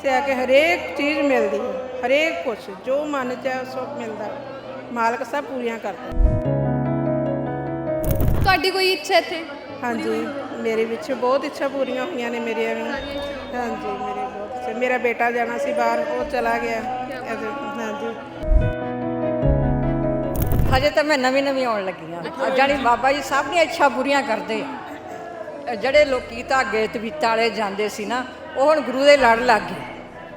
ਇੱਥੇ ਆ ਕੇ ਹਰੇਕ ਚੀਜ਼ ਮਿਲਦੀ ਹੈ ਹਰੇਕ ਕੁਝ ਜੋ ਮਨ ਚ ਹੈ ਸਭ ਮਿਲਦਾ ਮਾਲਕ ਸਭ ਪੂਰੀਆਂ ਕਰਦਾ ਤੁਹਾਡੀ ਕੋਈ ਇੱਛਾ ਇੱਥੇ? ਹਾਂਜੀ ਮੇਰੇ ਵਿੱਚ ਬਹੁਤ ਇੱਛਾ ਪੂਰੀਆਂ ਹੋਈਆਂ ਨੇ ਮੇਰੀਆਂ ਵੀ। ਹਾਂਜੀ ਮੇਰੇ ਬਹੁਤ ਇੱਛਾ। ਮੇਰਾ ਬੇਟਾ ਜਾਣਾ ਸੀ ਬਾਹਰ ਉਹ ਚਲਾ ਗਿਆ। ਹਾਂਜੀ। ਹਜੇ ਤਾਂ ਮੈਂ ਨਵੀਂ ਨਵੀਂ ਆਉਣ ਲੱਗੀ ਆ ਜਾਣੀ ਬਾਬਾ ਜੀ ਸਭ ਦੀਆਂ ਇੱਛਾ ਪੂਰੀਆਂ ਕਰਦੇ ਆ। ਜਿਹੜੇ ਲੋਕੀ ਧਾਗੇ ਤਵੀਤਾਂ ਵਾਲੇ ਜਾਂਦੇ ਸੀ ਨਾ ਉਹ ਹੁਣ ਗੁਰੂ ਦੇ ਲੜ ਲੱਗ ਗਏ।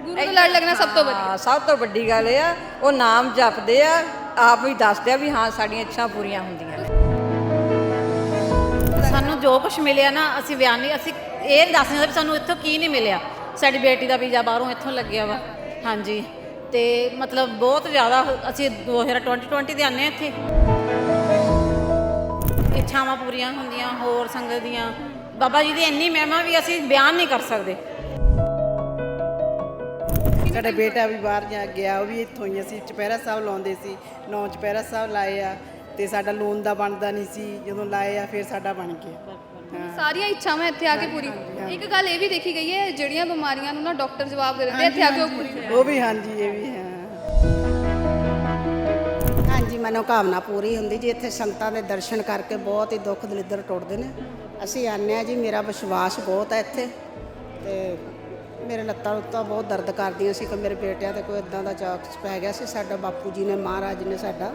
ਗੁਰੂ ਦਾ ਲੜ ਲੱਗਣਾ ਸਭ ਤੋਂ ਵੱਡੀ ਹਾਂ, ਸਭ ਤੋਂ ਵੱਡੀ ਗੱਲ ਇਹ ਆ ਉਹ ਨਾਮ ਜਪਦੇ ਆ ਆਪ ਵੀ ਦੱਸਦੇ ਆ ਵੀ ਹਾਂ ਸਾਡੀਆਂ ਇੱਛਾ ਪੂਰੀਆਂ ਹੁੰਦੀਆਂ ਨੇ। ਸਾਨੂੰ ਜੋ ਕੁਝ ਮਿਲਿਆ ਨਾ ਅਸੀਂ ਬਿਆਨ ਨਹੀਂ ਅਸੀਂ ਇਹ ਨਹੀਂ ਦੱਸ ਸਕਦੇ ਵੀ ਸਾਨੂੰ ਇੱਥੋਂ ਕੀ ਨਹੀਂ ਮਿਲਿਆ। ਸਾਡੀ ਬੇਟੀ ਦਾ ਵੀਜ਼ਾ ਬਾਹਰੋਂ ਇੱਥੋਂ ਲੱਗਿਆ ਵਾ। ਹਾਂਜੀ। ਤੇ ਮਤਲਬ ਬਹੁਤ ਜ਼ਿਆਦਾ ਅਸੀਂ 2020 ਦੇ ਆਨੇ ਇੱਥੇ। ਇੱਛਾਵਾਂ ਪੂਰੀਆਂ ਹੁੰਦੀਆਂ ਹੋਰ ਸੰਗਤ ਦੀਆਂ। ਬਾਬਾ ਜੀ ਦੀ ਇੰਨੀ ਮਹਿਮਾ ਵੀ ਅਸੀਂ ਬਿਆਨ ਨਹੀਂ ਕਰ ਸਕਦੇ। ਸਾਡਾ ਬੇਟਾ ਵੀ ਬਾਹਰ ਜਾ ਗਿਆ ਉਹ ਵੀ ਇੱਥੋਂ ਹੀ ਅਸੀਂ ਚੁਪਹਿਰਾ ਸਾਹਿਬ ਲਾਉਂਦੇ ਸੀ ਨੌ ਚੁਪਹਿਰਾ ਸਾਹਿਬ ਲਾਏ ਆ ਤੇ ਸਾਡਾ ਲੋਨ ਦਾ ਬਣਦਾ ਨਹੀਂ ਸੀ ਜਦੋਂ ਲਾਏ ਆ ਫਿਰ ਸਾਡਾ ਬਣ ਗਿਆ। ਸਾਰੀਆਂ ਇੱਛਾਵਾਂ ਇੱਥੇ ਆ ਕੇ ਪੂਰੀ ਇੱਕ ਗੱਲ ਇਹ ਵੀ ਦੇਖੀ ਗਈ ਹੈ ਜਿਹੜੀਆਂ ਬਿਮਾਰੀਆਂ ਨੂੰ ਨਾ ਡਾਕਟਰ ਜਵਾਬ ਦੇ ਦਿੰਦੇ ਆ, ਇੱਥੇ ਆ ਕੇ ਉਹ ਪੂਰੀ ਉਹ ਵੀ ਹਾਂਜੀ ਇਹ ਵੀ ਹੈ। ਹਾਂਜੀ ਮਨੋਕਾਮਨਾ ਪੂਰੀ ਹੁੰਦੀ ਜੀ ਇੱਥੇ ਸੰਤਾਂ ਦੇ ਦਰਸ਼ਨ ਕਰਕੇ ਬਹੁਤ ਹੀ ਦੁੱਖ ਦਲਿੱਦਰ ਟੁੱਟਦੇ ਨੇ। ਅਸੀਂ ਆਨੇ ਆ ਜੀ ਮੇਰਾ ਵਿਸ਼ਵਾਸ ਬਹੁਤ ਹੈ ਇੱਥੇ ਤੇ ਮੇਰੇ ਲੱਤਾਂ ਲੁੱਤਾਂ ਬਹੁਤ ਦਰਦ ਕਰਦੀਆਂ ਸੀ ਕਿ ਮੇਰੇ ਬੇਟਿਆਂ ਤੇ ਕੋਈ ਇਦਾਂ ਦਾ ਚਾਕਸ ਪੈ ਗਿਆ ਸੀ, ਸਾਡਾ ਬਾਪੂ ਜੀ ਨੇ, ਮਹਾਰਾਜ ਨੇ ਸਾਡਾ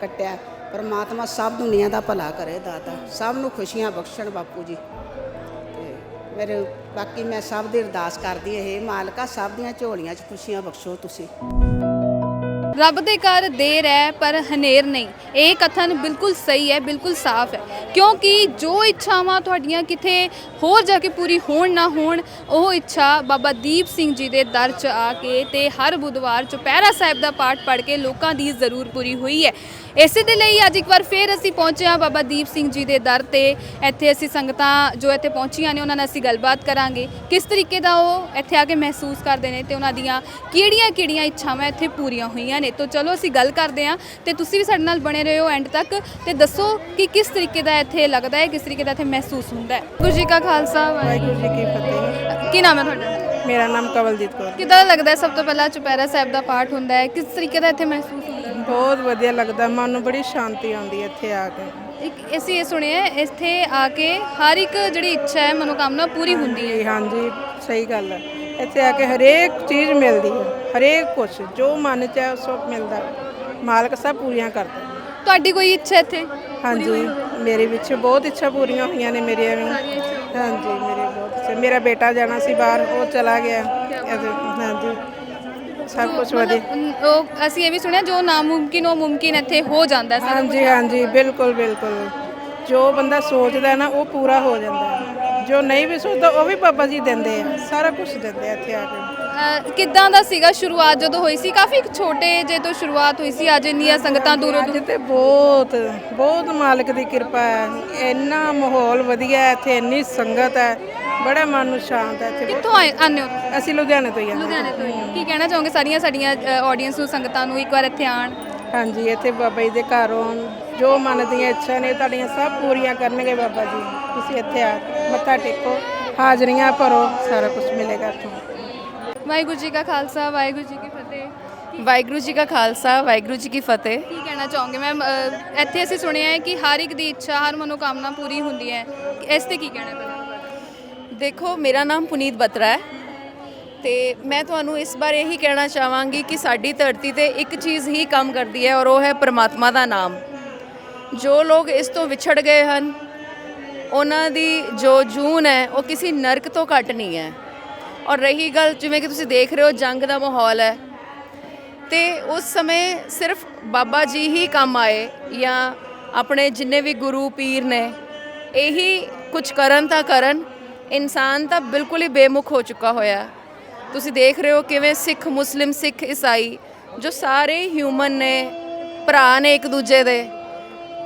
ਕੱਟਿਆ। ਪਰਮਾਤਮਾ ਸਭ ਦੁਨੀਆ ਦਾ ਭਲਾ ਕਰੇ ਦਾਤਾ, ਸਭ ਨੂੰ ਖੁਸ਼ੀਆਂ ਬਖਸ਼ਣ ਬਾਪੂ ਜੀ। ਤੇ ਮੇਰੇ ਬਾਕੀ ਮੈਂ ਸਭ ਦੀ ਅਰਦਾਸ ਕਰਦੀ ਇਹ ਮਾਲਕਾ, ਸਭ ਦੀਆਂ ਝੋਲੀਆਂ 'ਚ ਖੁਸ਼ੀਆਂ ਬਖਸ਼ੋ ਤੁਸੀਂ। ਰੱਬ ਦੇ ਘਰ ਦੇਰ ਹੈ ਪਰ ਹਨੇਰ ਨਹੀਂ। ਇਹ ਕਥਨ ਬਿਲਕੁਲ ਸਹੀ ਹੈ, ਬਿਲਕੁਲ ਸਾਫ਼ ਹੈ। ਕਿਉਂਕਿ ਜੋ ਇੱਛਾਵਾਂ ਤੁਹਾਡੀਆਂ ਕਿਤੇ ਹੋਰ ਜਾ ਕੇ ਪੂਰੀ ਹੋਣ ਨਾ ਹੋਣ, ਉਹ ਇੱਛਾ ਬਾਬਾ ਦੀਪ ਸਿੰਘ ਜੀ ਦੇ ਦਰ 'ਚ ਆ ਕੇ ਤੇ ਹਰ ਬੁੱਧਵਾਰ ਚੁਪਹਿਰਾ ਸਾਹਿਬ ਦਾ ਪਾਠ ਪੜ੍ਹ ਕੇ ਲੋਕਾਂ ਦੀ ਜ਼ਰੂਰ ਪੂਰੀ ਹੋਈ ਹੈ। ਇਸੇ ਦੇ ਲਈ ਅੱਜ ਇੱਕ ਵਾਰ ਫੇਰ ਅਸੀਂ ਪਹੁੰਚੇ ਹਾਂ ਬਾਬਾ ਦੀਪ ਸਿੰਘ ਜੀ ਦੇ ਦਰ ਤੇ। ਇੱਥੇ ਅਸੀਂ ਸੰਗਤਾਂ ਜੋ ਇੱਥੇ ਪਹੁੰਚੀਆਂ ਨੇ, ਉਹਨਾਂ ਨਾਲ ਅਸੀਂ ਗੱਲਬਾਤ ਕਰਾਂਗੇ। ਕਿਸ ਤਰੀਕੇ ਦਾ ਉਹ ਇੱਥੇ ਆ ਕੇ ਮਹਿਸੂਸ ਕਰਦੇ ਨੇ ਤੇ ਉਹਨਾਂ ਦੀਆਂ ਕਿਹੜੀਆਂ-ਕਿਹੜੀਆਂ ਇੱਛਾਵਾਂ ਇੱਥੇ ਪੂਰੀਆਂ ਹੋਈਆਂ ਨੇ। ਤਾਂ ਚਲੋ ਅਸੀਂ ਗੱਲ ਕਰਦੇ ਹਾਂ ਤੇ ਤੁਸੀਂ ਵੀ ਸਾਡੇ ਨਾਲ ਬਣੇ ਰਹੋ ਐਂਡ ਤੱਕ ਤੇ ਦੱਸੋ ਕਿ ਕਿਸ ਤਰੀਕੇ ਦਾ ਇੱਥੇ ਲੱਗਦਾ ਹੈ ਕਿਸ ਤਰੀਕੇ ਦਾ ਇੱਥੇ ਮਹਿਸੂਸ ਹੁੰਦਾ ਹੈ। ਗੁਰੂ ਜੀ ਕਾ ਖਾਲਸਾ ਵਾਹਿਗੁਰੂ ਜੀ ਕੀ ਫਤਿਹ। ਕੀ ਨਾਮ ਹੈ ਤੁਹਾਡਾ? ਮੇਰਾ ਨਾਮ ਕਵਲਜੀਤ ਕੌਰ ਕਿਦਾਂ ਲੱਗਦਾ ਹੈ? ਸਭ ਤੋਂ ਪਹਿਲਾਂ ਚੁਪਹਿਰਾ ਸਾਹਿਬ ਦਾ ਪਾਠ ਹੁੰਦਾ ਹੈ। ਕਿਸ ਤਰੀਕੇ ਦਾ ਇੱਥੇ ਮਹਿਸੂਸ ਹੁੰਦਾ ਹੈ? ਬਹੁਤ ਵਧੀਆ ਲੱਗਦਾ। ਮਨ ਨੂੰ ਬੜੀ ਸ਼ਾਂਤੀ ਆਉਂਦੀ ਹੈ ਇੱਥੇ ਆ ਕੇ। ਇੱਕ ਅਸੀਂ ਇਹ ਸੁਣਿਆ ਇੱਥੇ ਆ ਕੇ ਹਰ ਇੱਕ ਜਿਹੜੀ ਇੱਛਾ ਹੈ ਮਨੋਕਾਮਨਾ ਪੂਰੀ ਹੁੰਦੀ ਹੈ। ਹਾਂਜੀ ਸਹੀ ਗੱਲ ਹੈ। ਇੱਥੇ ਆ ਕੇ ਹਰੇਕ ਚੀਜ਼ ਮਿਲਦੀ ਹੈ ਹਰੇਕ ਕੁਝ ਜੋ ਮਨ ਚ ਹੈ ਸਭ ਮਿਲਦਾ ਮਾਲਕ ਸਭ ਪੂਰੀਆਂ ਕਰਦਾ ਤੁਹਾਡੀ ਕੋਈ ਇੱਛਾ ਇੱਥੇ? ਹਾਂਜੀ ਮੇਰੇ ਵਿੱਚ ਬਹੁਤ ਇੱਛਾ ਪੂਰੀਆਂ ਹੋਈਆਂ ਨੇ ਮੇਰੀਆਂ ਵੀ ਹਾਂਜੀ ਮੇਰੇ ਬਹੁਤ ਇੱਛਾ। ਮੇਰਾ ਬੇਟਾ ਜਾਣਾ ਸੀ ਬਾਹਰ ਉਹ ਚਲਾ ਗਿਆ। ਹਾਂਜੀ। ਸਭ ਕੁਝ ਵਧੀਆ। ਮਤਲਬ, ਉਹ ਅਸੀਂ ਇਹ ਵੀ ਸੁਣਿਆ ਜੋ ਨਾਮੁਮਕਿਨ ਉਹ ਮੁਮਕਿਨ ਇੱਥੇ ਹੋ ਜਾਂਦਾ ਹੈ ਸਾਰਾ ਕੁਛ। ਹਾਂਜੀ ਹਾਂਜੀ ਬਿਲਕੁਲ ਬਿਲਕੁਲ। ਜੋ ਬੰਦਾ ਸੋਚਦਾ ਹੈ ਨਾ ਉਹ ਪੂਰਾ ਹੋ ਜਾਂਦਾ ਹੈ। ਜੋ ਨਹੀਂ ਵੀ ਸੋਚਦਾ ਉਹ ਵੀ ਬਾਬਾ ਜੀ ਦਿੰਦੇ ਆ ਸਾਰਾ ਕੁਝ ਦਿੰਦੇ ਆ ਇੱਥੇ ਆ ਕੇ। ਅਹ, ਕਿੱਦਾਂ ਦਾ ਸੀਗਾ ਸ਼ੁਰੂਆਤ ਜਦੋਂ ਹੋਈ ਸੀ? ਕਾਫੀ ਇੱਕ ਛੋਟੇ ਜੇ ਤੋਂ ਸ਼ੁਰੂਆਤ ਹੋਈ ਸੀ ਅੱਜ ਇੰਨੀਆਂ ਸੰਗਤਾਂ ਦੂਰੋਂ ਅੱਜ ਤੇ ਬਹੁਤ ਬਹੁਤ ਮਾਲਕ ਦੀ ਕਿਰਪਾ ਹੈ। ਇੰਨਾ ਮਾਹੌਲ ਵਧੀਆ ਹੈ ਇੱਥੇ ਇੰਨੀ ਸੰਗਤ ਹੈ ਬੜਾ ਮਨ ਨੂੰ ਸ਼ਾਂਤ ਹੈ ਇੱਥੇ। ਕਿੱਥੋਂ ਆਏ ਆਨੇ ਹੋ? ਅਸੀਂ ਲੁਧਿਆਣੇ ਤੋਂ ਹੀ ਹਾਂ ਲੁਧਿਆਣੇ ਤੋਂ ਹੀ ਹੋ। ਕੀ ਕਹਿਣਾ ਚਾਹੋਗੇ ਸਾਰੀਆਂ ਸਾਡੀਆਂ ਆਡੀਅנס ਨੂੰ ਸੰਗਤਾਂ ਨੂੰ ਇੱਕ ਵਾਰ ਇੱਥੇ ਆਣ ਹਾਂਜੀ ਇੱਥੇ ਬਾਬਾ ਜੀ ਦੇ ਘਰ ਆਉਣ ਜੋ ਮਨ ਦੀਆਂ ਇੱਛਾ ਨੇ ਤੁਹਾਡੀਆਂ ਸਭ ਪੂਰੀਆਂ ਕਰਨਗੇ ਬਾਬਾ ਜੀ। ਤੁਸੀਂ ਇੱਥੇ ਆ ਮੱਥਾ ਟੇਕੋ ਹਾਜ਼ਰੀਆਂ ਭਰੋ ਸਾਰਾ ਕੁਝ ਮਿਲੇਗਾ ਇੱਥੋਂ। ਵਾਹਿਗੁਰੂ ਜੀ ਕਾ ਖਾਲਸਾ ਵਾਹਿਗੁਰੂ ਜੀ ਕੀ ਫਤਿਹ। ਵਾਹਿਗੁਰੂ ਜੀ ਕਾ ਖਾਲਸਾ ਵਾਹਿਗੁਰੂ ਜੀ ਕੀ ਫਤਿਹ। ਕੀ ਕਹਿਣਾ ਚਾਹੋਗੇ? ਮੈਮ ਇੱਥੇ ਅਸੀਂ ਸੁਣਿਆ ਹੈ ਕਿ ਹਰ ਇੱਕ ਦੀ ਇੱਛਾ ਹਰ ਮਨੋਕਾਮਨਾ ਪੂਰੀ ਹੁੰਦੀ ਹੈ। ਇਸ ਤੇ ਕੀ ਕਹਿਣਾ ਚਾਹੋਗੇ ਦੇਖੋ ਮੇਰਾ ਨਾਮ ਪੁਨੀਤ ਬਤਰਾ ਹੈ। ਤੇ ਮੈਂ ਤੁਹਾਨੂੰ ਇਸ ਬਾਰੇ ਇਹੀ ਕਹਿਣਾ ਚਾਹਾਂਗੀ ਕਿ ਸਾਡੀ ਧਰਤੀ ਤੇ ਇੱਕ ਚੀਜ਼ ਹੀ ਕੰਮ ਕਰਦੀ ਹੈ ਔਰ ਉਹ ਹੈ ਪ੍ਰਮਾਤਮਾ ਦਾ ਨਾਮ। ਜੋ ਲੋਕ ਇਸ ਤੋਂ ਵਿਛੜ ਗਏ ਹਨ, ਉਹਨਾਂ ਦੀ ਜੋ ਜੂਨ ਹੈ, ਉਹ ਕਿਸੇ ਨਰਕ ਤੋਂ ਘੱਟ ਨਹੀਂ ਹੈ। ਔਰ ਰਹੀ ਗੱਲ ਜਿਵੇਂ ਕਿ ਤੁਸੀਂ ਦੇਖ ਰਹੇ ਹੋ, ਜੰਗ ਦਾ ਮਾਹੌਲ ਹੈ। ਤੇ ਉਸ ਸਮੇਂ ਸਿਰਫ ਬਾਬਾ ਜੀ ਹੀ ਕੰਮ ਆਏ ਜਾਂ ਆਪਣੇ ਜਿੰਨੇ ਵੀ ਗੁਰੂ, ਪੀਰ ਨੇ, ਇਹੀ ਕੁਝ ਕਰਨ ਤਾਂ ਕਰਨ, ਇਨਸਾਨ ਤਾਂ ਬਿਲਕੁਲ ਹੀ ਬੇਮੁਖ ਹੋ ਚੁੱਕਾ ਹੋਇਆ। ਤੁਸੀਂ ਦੇਖ ਰਹੇ ਹੋ ਕਿਵੇਂ ਸਿੱਖ, ਮੁਸਲਿਮ, ਸਿੱਖ, ਈਸਾਈ, ਜੋ ਸਾਰੇ ਹਿਊਮਨ ਨੇ, ਭਰਾ ਨੇ ਇੱਕ ਦੂਜੇ ਦੇ,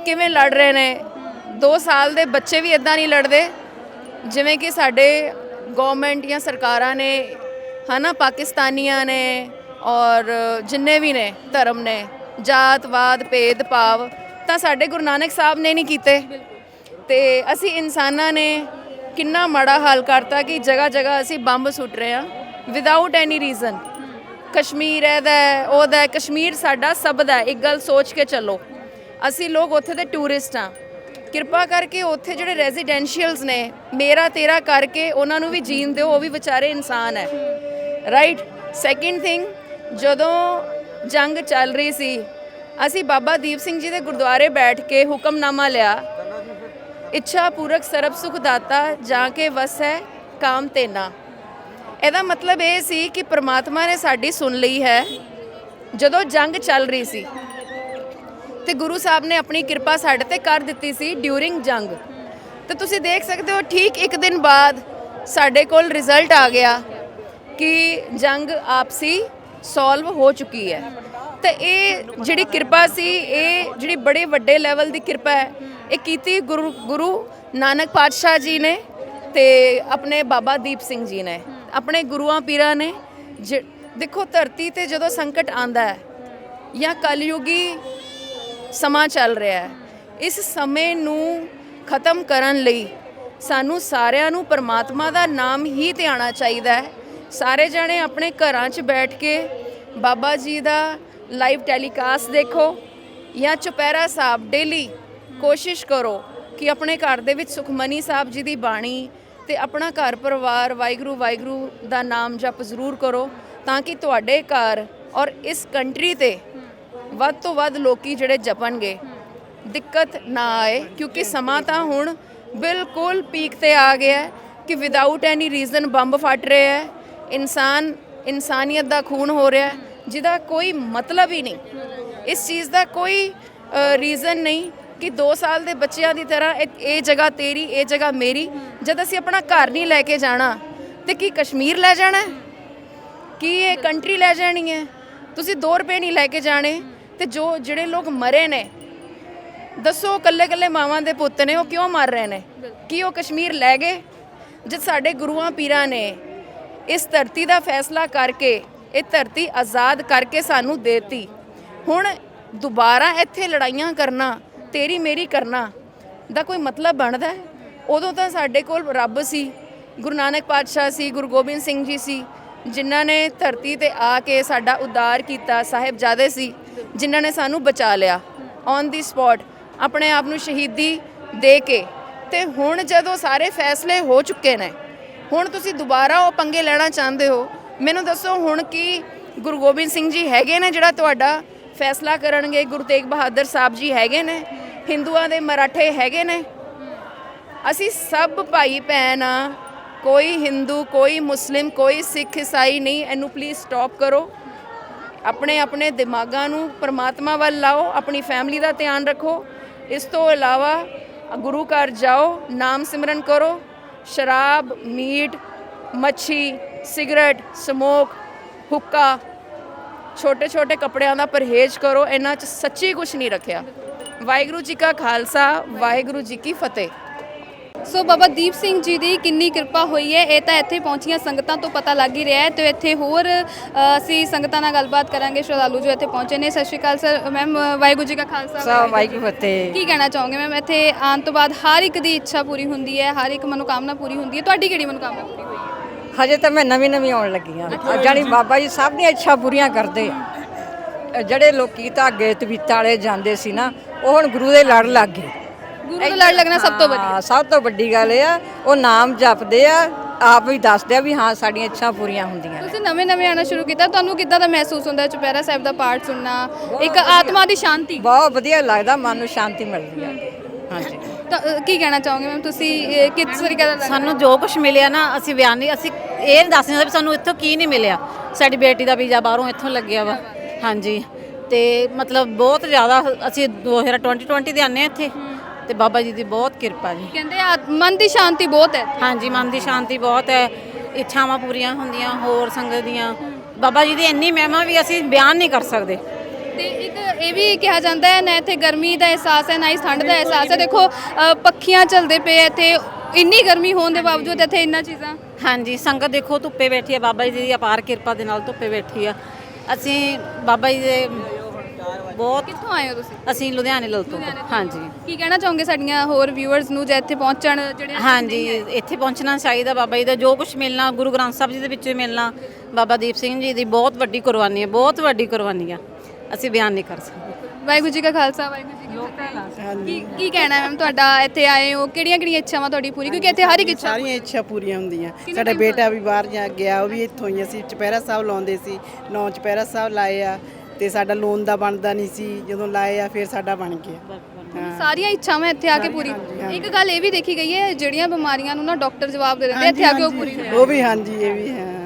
ਕਿਵੇਂ ਲੜ ਰਹੇ ਨੇ। 2 ਸਾਲ ਦੇ ਬੱਚੇ ਵੀ ਇਦਾਂ ਨਹੀਂ ਲੜਦੇ, ਜਿਵੇਂ ਕਿ ਸਾਡੇ ਗਵਰਨਮੈਂਟ ਜਾਂ ਸਰਕਾਰਾਂ ਨੇ, ਹਨਾ, ਪਾਕਿਸਤਾਨੀਆਂ ਨੇ ਔਰ ਜਿੰਨੇ ਵੀ ਨੇ, ਧਰਮ ਨੇ ਜਾਤਵਾਦ ਭੇਦ, ਭਾਵ, ਤਾਂ ਸਾਡੇ ਗੁਰੂ ਨਾਨਕ ਸਾਹਿਬ ਨੇ ਨਹੀਂ ਕੀਤੇ। ਤੇ ਅਸੀਂ ਇਨਸਾਨਾਂ ਨੇ ਕਿੰਨਾ ਮਾੜਾ ਹਾਲ ਕਰਤਾ ਕਿ ਜਗ੍ਹਾ ਜਗ੍ਹਾ ਅਸੀਂ ਬੰਬ ਸੁੱਟ ਰਹੇ ਹਾਂ। ਵਿਦਆਊਟ ਐਨੀ ਰੀਜ਼ਨ ਕਸ਼ਮੀਰ ਇਹਦਾ ਹੈ, ਉਹਦਾ ਹੈ, ਕਸ਼ਮੀਰ ਸਾਡਾ ਸਭ ਦਾ ਹੈ, ਇੱਕ ਗੱਲ ਸੋਚ ਕੇ ਚੱਲੋ ਅਸੀਂ ਲੋਕ ਉੱਥੇ ਦੇ ਟੂਰਿਸਟ ਹਾਂ ਕਿਰਪਾ ਕਰਕੇ ਉੱਥੇ ਜਿਹੜੇ ਰੈਜ਼ੀਡੈਂਸ਼ੀਅਲਸ ਨੇ ਮੇਰਾ ਤੇਰਾ ਕਰਕੇ ਉਹਨਾਂ ਨੂੰ ਵੀ ਜੀਣ ਦਿਓ ਉਹ ਵੀ ਵਿਚਾਰੇ ਇਨਸਾਨ ਹੈ ਰਾਈਟ ਸੈਕਿੰਡ ਥਿੰਗ ਜਦੋਂ ਜੰਗ ਚੱਲ ਰਹੀ ਸੀ ਅਸੀਂ ਬਾਬਾ ਦੀਪ ਸਿੰਘ ਜੀ ਦੇ ਗੁਰਦੁਆਰੇ ਬੈਠ ਕੇ ਹੁਕਮਨਾਮਾ ਲਿਆ ਇੱਛਾ ਪੂਰਕ ਸਰਬ ਸੁਖ ਦਾਤਾ ਜਾਂ ਕੇ ਵਸੈ ਕਾਮ ਤੇਨਾ ਇਹਦਾ ਮਤਲਬ ਇਹ ਸੀ ਕਿ ਪ੍ਰਮਾਤਮਾ ਨੇ ਸਾਡੀ ਸੁਣ ਲਈ ਹੈ, ਜਦੋਂ ਜੰਗ ਚੱਲ ਰਹੀ ਸੀ, ਤੇ ਗੁਰੂ ਸਾਹਿਬ ਨੇ ਆਪਣੀ ਕਿਰਪਾ ਸਾਡੇ ਤੇ ਕਰ ਦਿੱਤੀ ਸੀ ਡਿਊਰਿੰਗ ਜੰਗ। ਤੇ ਤੁਸੀਂ ਦੇਖ ਸਕਦੇ ਹੋ, ਠੀਕ ਇੱਕ ਦਿਨ ਬਾਅਦ ਸਾਡੇ ਕੋਲ ਰਿਜ਼ਲਟ ਆ ਗਿਆ ਕਿ ਜੰਗ ਆਪਸੀ ਸੋਲਵ ਹੋ ਚੁੱਕੀ ਹੈ। ਤੇ ਇਹ ਜਿਹੜੀ ਕਿਰਪਾ ਸੀ, ਇਹ ਜਿਹੜੀ ਬੜੇ ਵੱਡੇ ਲੈਵਲ ਦੀ ਕਿਰਪਾ ਹੈ, ਇਹ ਕੀਤੀ ਗੁਰੂ ਗੁਰੂ ਨਾਨਕ ਪਾਤਸ਼ਾਹ ਜੀ ਨੇ ਤੇ ਆਪਣੇ ਬਾਬਾ ਦੀਪ ਸਿੰਘ ਜੀ ਨੇ। ਆਪਣੇ ਗੁਰੂਆਂ ਪੀਰਾਂ ਨੇ ਜਿ- ਦੇਖੋ ਧਰਤੀ ਤੇ ਜਦੋਂ ਸੰਕਟ ਆਂਦਾ ਹੈ ਜਾਂ ਕਲਯੁਗੀ ਸਮਾਂ ਚੱਲ ਰਿਹਾ ਹੈ, ਇਸ ਸਮੇਂ ਨੂੰ ਖਤਮ ਕਰਨ ਲਈ ਸਾਨੂੰ ਸਾਰਿਆਂ ਨੂੰ ਪਰਮਾਤਮਾ ਦਾ ਨਾਮ ਹੀ ਧਿਆਣਾ ਚਾਹੀਦਾ ਹੈ। ਸਾਰੇ ਜਣੇ ਆਪਣੇ ਘਰਾਂ 'ਚ ਬੈਠ ਕੇ ਬਾਬਾ ਜੀ ਦਾ ਲਾਈਵ ਟੈਲੀਕਾਸਟ ਦੇਖੋ ਜਾਂ ਚੁਪਹਿਰਾ ਸਾਹਿਬ ਡੇਲੀ ਕੋਸ਼ਿਸ਼ ਕਰੋ ਕਿ ਆਪਣੇ ਘਰ ਦੇ ਵਿੱਚ ਸੁਖਮਨੀ ਸਾਹਿਬ ਜੀ ਦੀ ਬਾਣੀ ਤੇ ਆਪਣਾ ਘਰ, ਪਰਿਵਾਰ, ਵਾਹਿਗੁਰੂ ਵਾਹਿਗੁਰੂ ਦਾ ਨਾਮ ਜਪ ਜ਼ਰੂਰ ਕਰੋ ਤਾਂ ਕਿ ਤੁਹਾਡੇ ਘਰ ਔਰ ਇਸ ਕੰਟਰੀ ਤੇ ਵੱਧ ਤੋਂ ਵੱਧ ਲੋਕੀ ਜਿਹੜੇ ਜਪਣਗੇ। ਦਿੱਕਤ ਨਾ ਆਏ, ਕਿਉਂਕਿ ਸਮਾਂ ਤਾਂ ਹੁਣ ਬਿਲਕੁਲ ਪੀਕ ਤੇ ਆ ਗਿਆ ਹੈ ਕਿ ਵਿਦਆਊਟ ਐਨੀ ਰੀਜ਼ਨ ਬੰਬ ਫਟ ਰਿਹਾ ਹੈ। ਇਨਸਾਨ, ਇਨਸਾਨੀਅਤ ਦਾ ਖੂਨ ਹੋ ਰਿਹਾ ਜਿਹਦਾ ਕੋਈ ਮਤਲਬ ਹੀ ਨਹੀਂ। ਇਸ ਚੀਜ਼ ਦਾ ਕੋਈ ਰੀਜ਼ਨ ਨਹੀਂ। ਕਿ 2 ਸਾਲ ਦੇ ਬੱਚਿਆਂ ਦੀ ਤਰ੍ਹਾਂ ਇਹ- ਇਹ ਜਗ੍ਹਾ ਤੇਰੀ ਇਹ ਜਗ੍ਹਾ ਮੇਰੀ ਜਦ ਅਸੀਂ ਆਪਣਾ ਘਰ ਨਹੀਂ ਲੈ ਕੇ ਜਾਣਾ ਤੇ ਕੀ ਕਸ਼ਮੀਰ ਲੈ ਜਾਣਾ ਹੈ? ਕੀ ਇਹ ਕੰਟਰੀ ਲੈ ਜਾਣੀ ਹੈ? ਤੁਸੀਂ 2 ਰੁਪਏ ਨਹੀਂ ਲੈ ਕੇ ਜਾਣੇ ਤੇ ਜੋ ਜਿਹੜੇ ਲੋਕ ਮਰੇ ਨੇ ਦੱਸੋ ਕੱਲੇ ਕੱਲੇ ਮਾਵਾਂ ਦੇ ਪੁੱਤ ਨੇ ਉਹ ਕਿਉਂ ਮਰ ਰਹੇ ਨੇ? ਕੀ ਉਹ ਕਸ਼ਮੀਰ ਲੈ ਗਏ? ਜਦ ਸਾਡੇ ਗੁਰੂਆਂ ਪੀਰਾਂ ਨੇ ਇਸ ਧਰਤੀ ਦਾ ਫੈਸਲਾ ਕਰਕੇ ਇਹ ਧਰਤੀ ਆਜ਼ਾਦ ਕਰਕੇ ਸਾਨੂੰ ਦੇਤੀ ਹੁਣ ਦੁਬਾਰਾ ਇੱਥੇ ਲੜਾਈਆਂ ਕਰਨਾ ਤੇਰੀ ਮੇਰੀ ਕਰਨਾ ਦਾ ਕੋਈ ਮਤਲਬ ਬਣਦਾ ਹੈ? ਉਦੋਂ ਤਾਂ ਸਾਡੇ ਕੋਲ ਰੱਬ ਸੀ, ਗੁਰੂ ਨਾਨਕ ਪਾਤਸ਼ਾਹ ਸੀ, ਗੁਰੂ ਗੋਬਿੰਦ ਸਿੰਘ ਜੀ ਸੀ, ਜਿਨ੍ਹਾਂ ਨੇ ਧਰਤੀ ਤੇ ਆ ਕੇ ਸਾਡਾ ਉਦਾਰ ਕੀਤਾ ਸਾਹਿਬਜ਼ਾਦੇ ਸੀ, ਜਿਨ੍ਹਾਂ ਨੇ ਸਾਨੂੰ ਬਚਾ ਲਿਆ ਔਨ ਦੀ ਸਪੌਟ ਆਪਣੇ ਆਪ ਨੂੰ ਸ਼ਹੀਦੀ ਦੇ ਕੇ। ਤੇ ਹੁਣ ਜਦੋਂ ਸਾਰੇ ਫੈਸਲੇ ਹੋ ਚੁੱਕੇ ਨੇ, ਹੁਣ ਤੁਸੀਂ ਦੁਬਾਰਾ ਉਹ ਪੰਗੇ ਲੈਣਾ ਚਾਹੁੰਦੇ ਹੋ? ਮੈਨੂੰ ਦੱਸੋ ਹੁਣ ਕੀ ਗੁਰੂ ਗੋਬਿੰਦ ਸਿੰਘ ਜੀ ਹੈਗੇ ਨੇ ਜਿਹੜਾ ਤੁਹਾਡਾ ਫੈਸਲਾ ਕਰਨਗੇ, ਗੁਰੂ ਤੇਗ ਬਹਾਦਰ ਸਾਹਿਬ ਜੀ ਹੈਗੇ ਨੇ, ਹਿੰਦੂਆਂ ਦੇ ਮਰਾਠੇ ਹੈਗੇ ਨੇ। ਅਸੀਂ ਸਭ ਭਾਈ ਭੈਣ ਆ, ਕੋਈ ਹਿੰਦੂ, ਕੋਈ ਮੁਸਲਿਮ, ਕੋਈ ਸਿੱਖ ਇਸਾਈ ਨਹੀਂ, ਇਹਨੂੰ ਪਲੀਜ਼ ਸਟਾਪ ਕਰੋ। ਆਪਣੇ ਆਪਣੇ ਦਿਮਾਗਾਂ ਨੂੰ ਪਰਮਾਤਮਾ ਵੱਲ ਲਾਓ, ਆਪਣੀ ਫੈਮਿਲੀ ਦਾ ਧਿਆਨ ਰੱਖੋ। ਇਸ ਤੋਂ ਇਲਾਵਾ ਗੁਰੂ ਘਰ ਜਾਓ, ਨਾਮ ਸਿਮਰਨ ਕਰੋ। ਸ਼ਰਾਬ, ਮੀਟ, ਮੱਛੀ, ਸਿਗਰਟ, ਸਮੋਕ, ਹੁੱਕਾ ਛੋਟੇ ਛੋਟੇ ਕੱਪੜਿਆਂ ਦਾ ਪਰਹੇਜ਼ ਕਰੋ ਇਹਨਾਂ 'ਚ ਸੱਚੀ ਕੁਝ ਨਹੀਂ ਰੱਖਿਆ। ਵਾਹਿਗੁਰੂ ਜੀ ਕਾ ਖਾਲਸਾ ਵਾਹਿਗੁਰੂ ਜੀ ਕੀ ਫਤਿਹ। ਸੋ ਬਾਬਾ ਦੀਪ ਸਿੰਘ ਜੀ ਦੀ ਕਿੰਨੀ ਕਿਰਪਾ ਹੋਈ ਹੈ ਇਹ ਤਾਂ ਇੱਥੇ ਪਹੁੰਚੀਆਂ ਸੰਗਤਾਂ ਤੋਂ ਪਤਾ ਲੱਗ ਹੀ ਰਿਹਾ ਹੈ। ਤੇ ਇੱਥੇ ਹੋਰ ਅ, ਅਸੀਂ ਸੰਗਤਾਂ ਨਾਲ ਗੱਲਬਾਤ ਕਰਾਂਗੇ ਸ਼ਰਧਾਲੂ ਜੋ ਇੱਥੇ ਪਹੁੰਚੇ ਨੇ। ਸਤਿ ਸ਼੍ਰੀ ਅਕਾਲ ਸਰ ਮੈਮ ਵਾਹਿਗੁਰੂ ਜੀ ਕਾ ਖਾਲਸਾ ਸਭ ਵਾਹਿਗੁਰੂ ਫਤਿਹ। ਕੀ ਕਹਿਣਾ ਚਾਹੋਗੇ ਮੈਮ? ਇੱਥੇ ਆਉਣ ਤੋਂ ਬਾਅਦ ਹਰ ਇੱਕ ਦੀ ਇੱਛਾ ਪੂਰੀ ਹੁੰਦੀ ਹੈ ਹਰ ਇੱਕ ਮਨੋਕਾਮਨਾ ਪੂਰੀ ਹੁੰਦੀ ਹੈ। ਤੁਹਾਡੀ ਕਿਹੜੀ ਮਨੋਕਾਮਨਾ ਪੂਰੀ ਹੋਈ ਹੈ? ਹਜੇ ਤਾਂ ਮੈਂ ਨਵੀਂ ਨਵੀਂ ਆਉਣ ਲੱਗੀ ਆ ਜਾਣੀ ਬਾਬਾ ਜੀ ਸਭ ਦੀਆਂ ਇੱਛਾ ਪੂਰੀਆਂ ਕਰਦੇ ਆ। ਜਿਹੜੇ ਲੋਕੀ ਅੱਗੇ ਤਵੀਤਾਂ ਵਾਲੇ ਜਾਂਦੇ ਸੀ ਨਾ ਉਹ ਹੁਣ ਗੁਰੂ ਦੇ ਲੜ ਲੱਗ ਗਏ। ਗੁਰੂ ਦਾ ਲੜ ਲੱਗਣਾ ਸਭ ਤੋਂ ਵਧੀਆ। ਹਾਂ ਸਭ ਤੋਂ ਵੱਡੀ ਗੱਲ ਇਹ ਆ ਉਹ ਨਾਮ ਜਪਦੇ ਆ ਆਪ ਵੀ ਦੱਸਦੇ ਆ ਵੀ ਹਾਂ ਸਾਡੀਆਂ ਇੱਛਾ ਪੂਰੀਆਂ ਹੁੰਦੀਆਂ ਤੁਸੀਂ ਨਵੇਂ ਨਵੇਂ ਆਣਾ ਸ਼ੁਰੂ ਕੀਤਾ ਤੁਹਾਨੂੰ ਕਿੱਦਾਂ ਦਾ ਮਹਿਸੂਸ ਹੁੰਦਾ ਹੈ ਚੁਪਹਿਰਾ ਸਾਹਿਬ ਦਾ ਪਾਠ ਸੁਣਨਾ ਇੱਕ ਆਤਮਾ ਦੀ ਸ਼ਾਂਤੀ? ਬਹੁਤ ਵਧੀਆ ਲੱਗਦਾ ਮਨ ਨੂੰ ਸ਼ਾਂਤੀ ਮਿਲਦੀ ਆ। ਹਾਂਜੀ। ਤਾਂ, ਅ, ਕੀ ਕਹਿਣਾ ਚਾਹੋਗੇ ਮੈਮ? ਤੁਸੀਂ ਅ, ਕਿਸ ਤਰੀਕੇ ਦਾ ਸਾਨੂੰ ਜੋ ਕੁਝ ਮਿਲਿਆ ਨਾ ਅਸੀਂ ਬਿਆਨ ਨਹੀਂ ਅਸੀਂ ਇਹ ਨਹੀਂ ਦੱਸ ਸਕਦੇ ਵੀ ਸਾਨੂੰ ਇੱਥੋਂ ਕੀ ਨਹੀਂ ਮਿਲਿਆ। ਸਾਡੀ ਬੇਟੀ ਦਾ ਵੀਜ਼ਾ ਬਾਹਰੋਂ ਇੱਥੋਂ ਲੱਗਿਆ ਵਾ। ਹਾਂਜੀ। ਤੇ ਮਤਲਬ ਬਹੁਤ ਜ਼ਿਆਦਾ ਅਸੀਂ 2020 ਦੇ ਆਨੇ ਇੱਥੇ। ਤੇ ਬਾਬਾ ਜੀ ਦੀ ਬਹੁਤ ਕਿਰਪਾ ਜੀ। ਕਹਿੰਦੇ ਆ ਮਨ ਦੀ ਸ਼ਾਂਤੀ ਬਹੁਤ ਹੈ ਹਾਂਜੀ ਮਨ ਦੀ ਸ਼ਾਂਤੀ ਬਹੁਤ ਹੈ। ਇੱਛਾਵਾਂ ਪੂਰੀਆਂ ਹੁੰਦੀਆਂ ਹੋਰ ਸੰਗਤ ਦੀਆਂ। ਬਾਬਾ ਜੀ ਦੀ ਇੰਨੀ ਮਹਿਮਾ ਵੀ ਅਸੀਂ ਬਿਆਨ ਨਹੀਂ ਕਰ ਸਕਦੇ। ਤੇ ਇੱਕ ਇਹ ਵੀ ਕਿਹਾ ਜਾਂਦਾ ਹੈ ਨਾ ਇੱਥੇ ਗਰਮੀ ਦਾ ਅਹਿਸਾਸ ਹੈ ਨਾ ਹੀ ਠੰਡ ਦਾ ਅਹਿਸਾਸ ਹੈ। ਦੇਖੋ ਅ, ਪੱਖੀਆਂ ਚੱਲਦੇ ਪਏ ਇੱਥੇ ਇੰਨੀ ਗਰਮੀ ਹੋਣ ਦੇ ਬਾਵਜੂਦ ਇੱਥੇ ਇੰਨਾ ਚੀਜ਼ਾਂ। ਹਾਂਜੀ ਸੰਗਤ ਦੇਖੋ ਧੁੱਪੇ ਬੈਠੀ ਹੈ ਬਾਬਾ ਜੀ ਦੀ ਅਪਾਰ ਕਿਰਪਾ ਦੇ ਨਾਲ ਧੁੱਪੇ ਬੈਠੀ ਆ। ਅਸੀਂ ਬਾਬਾ ਜੀ ਦੇ ਬਹੁਤ ਕਿੱਥੋਂ ਆਏ ਹੋ ਤੁਸੀਂ? ਅਸੀਂ ਲੁਧਿਆਣੇ ਲਲ ਤੋਂ। ਹਾਂਜੀ। ਕੀ ਕਹਿਣਾ ਚਾਹੋਗੇ ਸਾਡੀਆਂ ਹੋਰ ਵਿਊਅਰਸ ਨੂੰ ਜੇ ਇੱਥੇ ਪਹੁੰਚਣ ਜਿਹੜੇ ਹਾਂਜੀ ਇੱਥੇ ਪਹੁੰਚਣਾ ਚਾਹੀਦਾ ਬਾਬਾ ਜੀ ਦਾ ਜੋ ਕੁਝ ਮਿਲਣਾ ਗੁਰੂ ਗ੍ਰੰਥ ਸਾਹਿਬ ਜੀ ਦੇ ਵਿੱਚੋਂ ਹੀ ਮਿਲਣਾ ਬਾਬਾ ਦੀਪ ਸਿੰਘ ਜੀ ਦੀ ਬਹੁਤ ਵੱਡੀ ਕੁਰਬਾਨੀ ਹੈ ਬਹੁਤ ਵੱਡੀ ਕੁਰਬਾਨੀ ਆ। ਅਸੀਂ ਬਿਆਨ ਨਹੀਂ ਕਰ ਸਕਦੇ। ਵਾਹਿਗੁਰੂ ਜੀ ਕਾ ਖਾਲਸਾ ਵਾਹਿਗੁਰੂ ਜੀ ਕੀ ਫਤਿਹ। ਕੀ ਕੀ ਕਹਿਣਾ ਮੈਮ ਤੁਹਾਡਾ? ਇੱਥੇ ਆਏ ਹੋ ਕਿਹੜੀਆਂ ਕਿਹੜੀਆਂ ਇੱਛਾਵਾਂ ਤੁਹਾਡੀ ਪੂਰੀ? ਕਿਉਂਕਿ ਇੱਥੇ ਹਰ ਇੱਕ ਇੱਛਾ ਸਾਰੀਆਂ ਇੱਛਾ ਪੂਰੀਆਂ ਹੁੰਦੀਆਂ। ਸਾਡਾ ਬੇਟਾ ਵੀ ਬਾਹਰ ਜਾ ਗਿਆ ਉਹ ਵੀ ਇੱਥੋਂ ਹੀ ਅਸੀਂ ਚੁਪਹਿਰਾ ਸਾਹਿਬ ਲਾਉਂਦੇ ਸੀ ਨੌ ਚੁਪਹਿਰਾ ਸਾਹਿਬ ਲਾਏ ਆ ਤੇ ਸਾਡਾ ਲੋਨ ਦਾ ਬਣਦਾ ਨਹੀਂ ਸੀ। ਜਦੋਂ ਲਾਏ ਆ ਫਿਰ ਸਾਡਾ ਬਣ ਗਿਆ। ਸਾਰੀਆਂ ਇੱਛਾਵਾਂ ਇੱਥੇ ਆ ਕੇ ਪੂਰੀ। ਇੱਕ ਗੱਲ ਇਹ ਵੀ ਦੇਖੀ ਗਈ ਹੈ ਜਿਹੜੀਆਂ ਬਿਮਾਰੀਆਂ ਨੂੰ ਨਾ ਡਾਕਟਰ ਜਵਾਬ ਦੇ ਦਿੰਦੇ ਇੱਥੇ ਆ ਕੇ ਉਹ ਪੂਰੀ ਉਹ ਵੀ ਹਾਂਜੀ ਇਹ ਵੀ ਹਾਂ।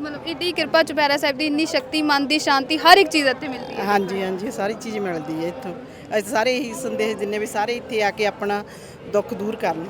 ਮਤਲਬ ਇੱਡੀ ਕਿਰਪਾ ਚੁਪਹਿਰਾ ਸਾਹਿਬ ਦੀ ਇੰਨੀ ਸ਼ਕਤੀ ਮਨ ਦੀ ਸ਼ਾਂਤੀ ਹਰ ਇੱਕ ਚੀਜ਼ ਇੱਥੇ ਮਿਲਦੀ ਹੈ। ਹਾਂਜੀ ਹਾਂਜੀ ਸਾਰੀ ਚੀਜ਼ ਮਿਲਦੀ ਹੈ ਇੱਥੋਂ। ਅਸੀਂ ਸਾਰੇ ਇਹੀ ਸੰਦੇਸ਼ ਜਿੰਨੇ ਵੀ ਸਾਰੇ ਇੱਥੇ ਆ ਕੇ ਆਪਣਾ ਦੁੱਖ ਦੂਰ ਕਰਨ।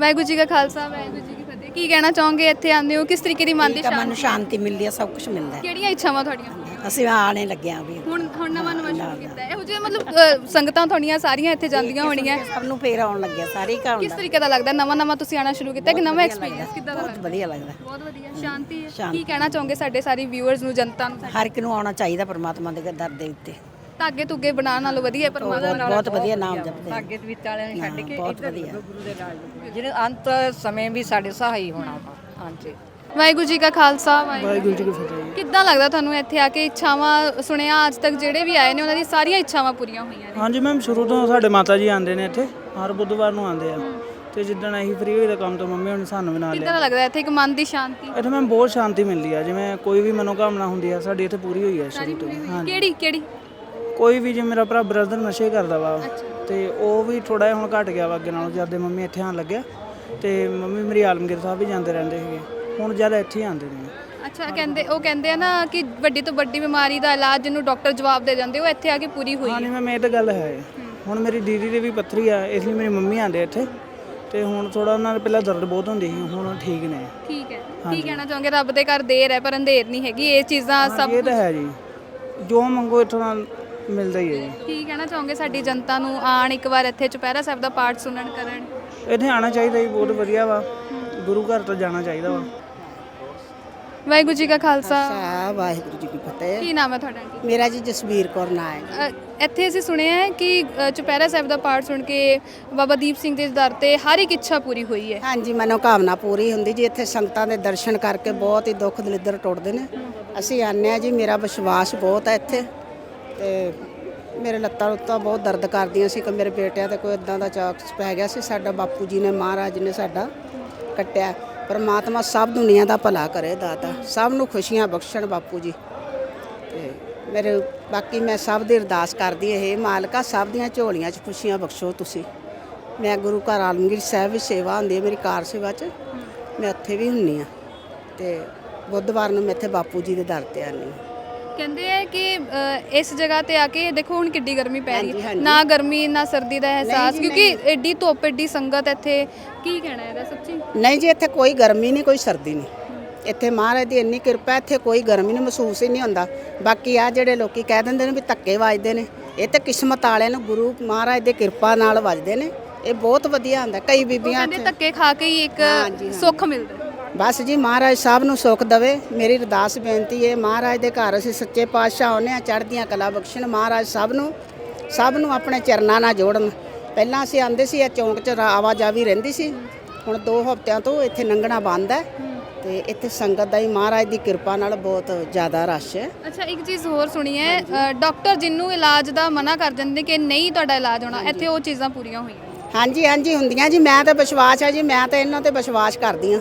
ਵਾਹਿਗੁਰੂ ਜੀ ਕਾ ਖਾਲਸਾ ਵਾਹਿਗੁਰੂ ਜੀ ਕੀ ਫਤਿਹ। ਕੀ ਕਹਿਣਾ ਚਾਹੋਗੇ ਇੱਥੇ ਆਉਂਦੇ ਹੋ? ਕਿਸ ਤਰੀਕੇ ਦੀ ਮਨ ਦੀ ਮਨ ਸ਼ਾਂਤੀ ਸ਼ਾਂਤੀ ਮਿਲਦੀ ਹੈ ਸਭ ਕੁਝ ਮਿਲਦਾ ਹੈ। ਕਿਹੜੀਆਂ ਇੱਛਾਵਾਂ ਤੁਹਾਡੀਆਂ? ਅਸੀਂ ਆਣੇ ਲੱਗੇ ਆ ਵੀ। ਹੁਣ ਹੁਣ ਨਵਾਂ ਨਵਾਂ ਸ਼ੁਰੂ ਕੀਤਾ। ਹੈ ਇਹੋ ਜਿਹੇ ਮਤਲਬ ਅ, ਸੰਗਤਾਂ ਤੁਹਾਡੀਆਂ ਸਾਰੀਆਂ ਇੱਥੇ ਜਾਂਦੀਆਂ ਹੋਣੀਆਂ। ਸਭ ਨੂੰ ਫੇਰ ਆਉਣ ਲੱਗਿਆ ਸਾਰੇ ਘਰ ਕਿਸ ਤਰੀਕੇ ਦਾ ਲੱਗਦਾ? ਨਵਾਂ ਨਵਾਂ ਤੁਸੀਂ ਆਣਾ ਸ਼ੁਰੂ ਕੀਤਾ ਕਿ ਨਵਾਂ ਐਕਸਪੀਰੀਅੰਸ ਕਿੱਦਾਂ ਦਾ ਬਹੁਤ ਲੱਗਦਾ? ਵਧੀਆ ਲੱਗਦਾ। ਬਹੁਤ ਵਧੀਆ। ਸ਼ਾਂਤੀ ਹੈ। ਕੀ ਕਹਿਣਾ ਚਾਹੋਗੇ ਸਾਡੇ ਸਾਰੇ ਵਿਊਅਰਸ ਨੂੰ ਜਨਤਾ ਨੂੰ? ਹਰ ਇੱਕ ਨੂੰ ਆਉਣਾ ਚਾਹੀਦਾ ਪਰਮਾਤਮਾ ਦੇ ਦਰ ਦੇ ਉੱਤੇ। ਧਾਗੇ ਧੁੱਗੇ ਬਣਾਉਣ ਨਾਲੋਂ ਵਧੀਆ ਪਰਮਾਤਮਾ ਬਹੁਤ ਬਹੁਤ ਵਧੀਆ ਨਾਮ ਜਪਦੇ। ਅੱਗੇ ਤਵੀਤ ਵਾਲਿਆਂ ਨੂੰ ਛੱਡ ਕੇ ਬਹੁਤ ਇੱਧਰ ਵਧੀਆ। ਗੁਰੂ ਦੇ ਨਾਲ। ਜਿਹੜੇ ਅੰਤ ਸਮੇਂ ਵੀ ਸਾਡੇ ਸਹਾਈ ਹੋਣਾ ਵਾ। ਹਾਂਜੀ। ਵਾਹਿਗੁਰੂ ਜੀ ਕਾ ਖਾਲਸਾ ਵਾਹਿਗੁਰੂ ਜੀ ਕੀ ਫਤਿਹ। ਕਿੱਦਾਂ ਲੱਗਦਾ ਤੁਹਾਨੂੰ ਇੱਥੇ ਆ ਕੇ ਇੱਛਾਵਾਂ ਸੁਣਿਆ? ਅੱਜ ਤੱਕ ਜਿਹੜੇ ਵੀ ਆਏ ਨੇ ਉਹਨਾਂ ਦੀ ਸਾਰੀਆਂ ਇੱਛਾਵਾਂ ਪੂਰੀਆਂ ਹੋਈਆਂ ਨੇ। ਹਾਂਜੀ ਮੈਮ ਸ਼ੁਰੂ ਤੋਂ ਸਾਡੇ ਮਾਤਾ ਜੀ ਆਉਂਦੇ ਨੇ ਇੱਥੇ ਹਰ ਬੁੱਧਵਾਰ ਨੂੰ ਆਉਂਦੇ ਆ। ਤੇ ਜਿੱਦਣ ਅਸੀਂ ਫ੍ਰੀ ਹੋਏ ਦਾ ਕੰਮ ਤੋਂ ਮੰਮੀ ਹੁਣ ਸਾਨੂੰ ਕਿੱਦਾਂ ਲਿਆ ਦਾ ਲੱਗਦਾ ਇੱਥੇ ਇੱਕ ਮਨ ਦੀ ਸ਼ਾਂਤੀ? ਇੱਥੇ ਮੈਮ ਬਹੁਤ ਸ਼ਾਂਤੀ ਮਿਲਦੀ ਆ ਜਿਵੇਂ ਕੋਈ ਵੀ ਮਨੋਕਾਮਨਾ ਹੁੰਦੀ ਆ ਸਾਡੀ ਇੱਥੇ ਪੂਰੀ ਹੋਈ ਆ ਸ਼ੁਰੂ ਤੋਂ। ਹਾਂਜੀ। ਕਿਹੜੀ ਕਿਹੜੀ? ਕੋਈ ਵੀ ਜਿਵੇਂ ਮੇਰਾ ਭਰਾ ਬ੍ਰਦਰ ਨਸ਼ੇ ਕਰਦਾ ਵਾ ਤੇ ਉਹ ਵੀ ਥੋੜਾ ਜਿਹਾ ਹੁਣ ਘਟ ਗਿਆ ਵਾ ਅੱਗੇ ਨਾਲੋਂ ਜਦ ਦੇ ਮੰਮੀ ਇੱਥੇ ਆਉਣ ਲੱਗਿਆ। ਤੇ ਮੰਮੀ ਮੇਰੀ ਆਲਮਗੀਰ ਸਾਹਿਬ ਵੀ ਜਾਂਦੇ ਰਹਿੰਦੇ ਸੀਗੇ। ਹੁਣ ਜ਼ਿਆਦਾ ਇੱਥੇ ਆਉਂਦੇ ਨੇ। ਅੱਛਾ ਕਹਿੰਦੇ ਉਹ ਕਹਿੰਦੇ ਆ ਨਾ ਕਿ ਵੱਡੀ ਤੋਂ ਵੱਡੀ ਬਿਮਾਰੀ ਦਾ ਇਲਾਜ ਜਿਹਨੂੰ ਡਾਕਟਰ ਜਵਾਬ ਦੇ ਜਾਂਦੇ ਉਹ ਇੱਥੇ ਆ ਕੇ ਪੂਰੀ ਹੋਈ। ਹੈ ਮੈਮ ਇਹ ਤਾਂ ਗੱਲ ਹੈ। ਹੁਣ ਮੇਰੀ ਦੀਦੀ ਦੇ ਵੀ ਪੱਥਰੀ ਆ ਇਸ ਲਈ ਮੇਰੀ ਮੰਮੀ ਆਉਂਦੇ ਇੱਥੇ। ਤੇ ਹੁਣ ਥੋੜਾ ਉਹਨਾਂ ਦੇ ਪਹਿਲਾਂ ਦਰਦ ਬਹੁਤ ਹੁੰਦੀ ਸੀ ਹੁਣ ਠੀਕ ਨੇ। ਠੀਕ ਹੈ। ਕੀ ਕਹਿਣਾ ਚਾਹੋਗੇ? ਰੱਬ ਦੇ ਘਰ ਦੇਰ ਹੈ ਪਰ ਅੰਧੇਰ ਨਹੀਂ ਹੈਗੀ। ਇਹ ਚੀਜ਼ਾਂ ਸਭ ਇਹ ਤਾਂ ਹੈ ਜੀ। ਜੋ ਮੰਗੋ ਇੱਥੋਂ ਨਾਲ ਮਿਲਦਾ ਹੀ ਹੈ ਜੀ। ਕੀ ਕਹਿਣਾ ਚਾਹੋਗੇ? ਸਾਡੀ ਜਨਤਾ ਨੂੰ ਆਣ ਇੱਕ ਵਾਰ ਇੱਥੇ ਚੁਪਹਿਰਾ ਸਾਹਿਬ ਦਾ ਪਾਠ ਸੁਣਨ ਕਰਨ। ਇੱਥੇ ਆਉਣਾ ਚਾਹੀਦਾ ਜੀ ਬਹੁਤ ਵਧੀਆ ਵਾ। ਗੁਰੂ ਘਰ ਤੋਂ ਜਾਣਾ ਚਾਹੀਦਾ ਵਾ। ਵਾਹਿਗੁਰੂ ਜੀ ਕਾ ਖਾਲਸਾ। ਸਾ ਵਾਹਿਗੁਰੂ ਜੀ ਕੀ ਫਤਿਹ। ਕੀ ਨਾਮ ਹੈ ਤੁਹਾਡਾ ਆਂਟੀ ਮੇਰਾ ਜੀ ਜਸਵੀਰ ਕੌਰ ਨਾਂ ਹੈ ਅ, ਇੱਥੇ ਅਸੀਂ ਸੁਣਿਆ ਹੈ ਕਿ ਅ, ਚੁਪਹਿਰਾ ਸਾਹਿਬ ਦਾ ਪਾਠ ਸੁਣ ਕੇ ਬਾਬਾ ਦੀਪ ਸਿੰਘ ਦੇ ਦਰ ਤੇ ਹਰ ਇੱਕ ਇੱਛਾ ਪੂਰੀ ਹੋਈ ਹੈ। ਹਾਂਜੀ ਮਨੋਕਾਮਨਾ ਪੂਰੀ ਹੁੰਦੀ ਜੀ। ਇੱਥੇ ਸੰਗਤਾਂ ਦੇ ਦਰਸ਼ਨ ਕਰਕੇ ਬਹੁਤ ਹੀ ਦੁੱਖ ਦਲਿੱਦਰ ਟੁੱਟਦੇ ਨੇ। ਅਸੀਂ ਆਨੇ ਆ ਜੀ ਮੇਰਾ ਵਿਸ਼ਵਾਸ ਬਹੁਤ ਹੈ ਇੱਥੇ। ਤੇ ਮੇਰੇ ਲੱਤਾਂ ਉੱਤਾਂ ਬਹੁਤ ਦਰਦ ਕਰਦੀਆਂ ਸੀ ਕਿ ਮੇਰੇ ਬੇਟਿਆਂ ਤੇ ਕੋਈ ਇਦਾਂ ਦਾ ਚਾਕਸ ਪੈ ਗਿਆ ਸੀ। ਸਾਡਾ ਬਾਪੂ ਜੀ ਨੇ ਮਹਾਰਾਜ ਨੇ ਸਾਡਾ ਕੱਟਿਆ। ਪਰਮਾਤਮਾ ਸਭ ਦੁਨੀਆ ਦਾ ਭਲਾ ਕਰੇ, ਦਾਤਾ। ਸਭ ਨੂੰ ਖੁਸ਼ੀਆਂ ਬਖਸ਼ਣ ਬਾਪੂ ਜੀ। ਤੇ ਮੇਰੇ, ਬਾਕੀ ਮੈਂ ਸਭ ਦੀ ਅਰਦਾਸ ਕਰਦੀ ਇਹ ਮਾਲਕਾ, ਸਭ ਦੀਆਂ ਝੋਲੀਆਂ 'ਚ ਖੁਸ਼ੀਆਂ ਬਖਸ਼ੋ ਤੁਸੀਂ। ਮੈਂ ਗੁਰੂ ਘਰ ਆਲਮਗੀਰ ਸਾਹਿਬ ਵਿੱਚ ਸੇਵਾ ਹੁੰਦੀ ਹੈ, ਮੇਰੀ ਕਾਰ ਸੇਵਾ 'ਚ। ਮੈਂ ਉੱਥੇ ਵੀ ਹੁੰਨੀ ਆ ਤੇ ਬੁੱਧਵਾਰ ਨੂੰ ਮੈਂ ਇੱਥੇ ਬਾਪੂ ਜੀ ਦੇ ਦਰ ਤੇ ਆਨੀ ਹਾਂ। ਕਹਿੰਦੇ ਆ ਕਿ ਅ, ਇਸ ਜਗ੍ਹਾ ਤੇ ਆ ਕੇ ਦੇਖੋ ਹੁਣ ਕਿੱਡੀ ਗਰਮੀ ਪੈ ਰਹੀ ਹਾਂਜੀ, ਹੈ ਹਾਂਜੀ। ਨਾ ਗਰਮੀ ਨਾ ਸਰਦੀ ਦਾ ਅਹਿਸਾਸ ਕਿਉਂਕਿ ਐਡੀ ਧੁੱਪ ਐਡੀ ਸੰਗਤ ਇੱਥੇ ਕੀ ਕਹਿਣਾ ਇਹਦਾ ਸੱਚੀ ਨਹੀਂ ਜੀ ਇੱਥੇ ਕੋਈ ਗਰਮੀ ਨਹੀਂ ਕੋਈ ਸਰਦੀ ਨਹੀਂ ਇੱਥੇ ਮਹਾਰਾਜ ਦੀ ਇੰਨੀ ਕਿਰਪਾ ਇੱਥੇ ਕੋਈ ਗਰਮੀ ਨਹੀਂ ਮਹਿਸੂਸ ਹੀ ਨਹੀਂ ਹੁੰਦਾ ਬਾਕੀ ਆ ਜਿਹੜੇ ਲੋਕੀ ਕਹਿ ਦਿੰਦੇ ਨੇ ਵੀ ਧੱਕੇ ਵੱਜਦੇ ਨੇ ਇਹ ਤੇ ਕਿਸਮਤ ਵਾਲਿਆਂ ਨੂੰ ਗੁਰੂ ਮਹਾਰਾਜ ਦੀ ਕਿਰਪਾ ਨਾਲ ਵੱਜਦੇ ਨੇ ਇਹ ਬਹੁਤ ਵਧੀਆ ਹੁੰਦਾ ਕਈ ਉਹ ਬੀਬੀਆਂ ਕਹਿੰਦੇ ਧੱਕੇ ਖਾ ਕੇ ਹੀ ਇੱਕ ਹਾਂਜੀ, ਹਾਂਜੀ। ਸੁੱਖ ਮਿਲਦਾ ਹੈ। ਬਸ ਜੀ ਮਹਾਰਾਜ ਸਾਹਿਬ ਨੂੰ ਸੁਖ ਦਵੇ। ਮੇਰੀ ਅਰਦਾਸ ਬੇਨਤੀ ਹੈ ਮਹਾਰਾਜ ਦੇ ਘਰ ਅਸੀਂ ਸੱਚੇ ਪਾਤਸ਼ਾਹ ਆਉਂਦੇ ਹਾਂ ਚੜ੍ਹਦੀਆਂ ਕਲਾ ਬਖਸ਼ਣ ਮਹਾਰਾਜ ਸਭ ਨੂੰ ਸਭ ਨੂੰ ਆਪਣੇ ਚਰਨਾਂ ਨਾਲ ਜੋੜਨ। ਪਹਿਲਾਂ ਅਸੀਂ ਆਂਦੇ ਸੀ ਇਹ ਚੌਂਕ 'ਚ ਆਵਾਜਾਵੀ ਰਹਿੰਦੀ ਸੀ। ਹੁਣ ਦੋ ਹਫ਼ਤਿਆਂ ਤੋਂ ਇੱਥੇ ਲੰਘਣਾ ਬੰਦ ਹੈ ਤੇ ਇੱਥੇ ਸੰਗਤ ਦਾ ਹੀ ਮਹਾਰਾਜ ਦੀ ਕਿਰਪਾ ਨਾਲ ਬਹੁਤ ਜ਼ਿਆਦਾ ਰਸ਼ ਹੈ। ਅੱਛਾ ਇੱਕ ਚੀਜ਼ ਹੋਰ ਸੁਣੀ ਹੈ ਡਾਕਟਰ ਜਿੰਨੂੰ ਇਲਾਜ ਦਾ ਮਨਾ ਕਰ ਦਿੰਦੇ ਕਿ ਨਹੀਂ ਤੁਹਾਡਾ ਇਲਾਜ ਹੋਣਾ ਇੱਥੇ ਉਹ ਚੀਜ਼ਾਂ ਪੂਰੀਆਂ ਹੋਈਆਂ। ਹਾਂਜੀ ਹਾਂਜੀ ਹੁੰਦੀਆਂ ਜੀ ਮੈਂ ਤਾਂ ਵਿਸ਼ਵਾਸ ਹੈ ਜੀ ਮੈਂ ਤਾਂ ਇਹਨਾਂ ਤੇ ਵਿਸ਼ਵਾਸ ਕਰਦੀ ਹਾਂ।